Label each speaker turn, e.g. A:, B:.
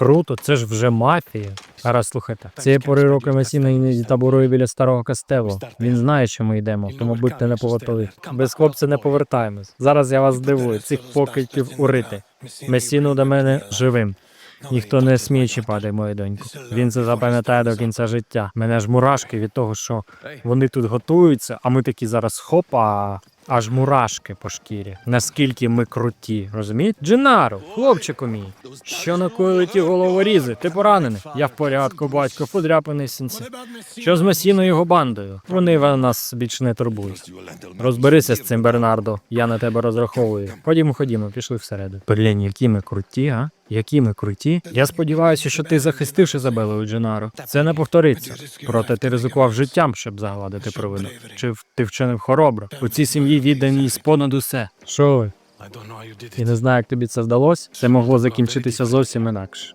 A: Круто, це ж вже мафія. Гаразд, слухайте. Цієї пори року Месіна іноді таборує біля старого кастелу. Він знає, що ми йдемо, тому будьте не повертали. Без хлопця не повертаємось. Зараз я вас здивую, цих покидьків урити. Месіну до мене живим. Ніхто не сміє чіпати мою доньку. Він це запам'ятає до кінця життя. Мене ж мурашки від того, що вони тут готуються, а ми такі зараз хопа. Аж мурашки по шкірі. Наскільки ми круті, розумієте? Джинару, хлопчику мій. Що накоїли ті головорізи? Ти поранений? Я в порядку, батько, подряпаний синці. Що з Месіною його бандою? Вони нас більше не турбують. Розберися з цим, Бернардо. Я на тебе розраховую. Ходімо, ходімо, пішли всередину. Блін, які ми круті, а? Які ми круті? Я сподіваюся, що ти захистивши Забелою Дженаро. Це не повториться. Проте ти ризикував життям, щоб загладити провину. Чи ти вчинив хоробро? У цій сім'ї відданість понад усе. Що ви? І не знаю, як тобі це вдалося. Це могло закінчитися зовсім інакше.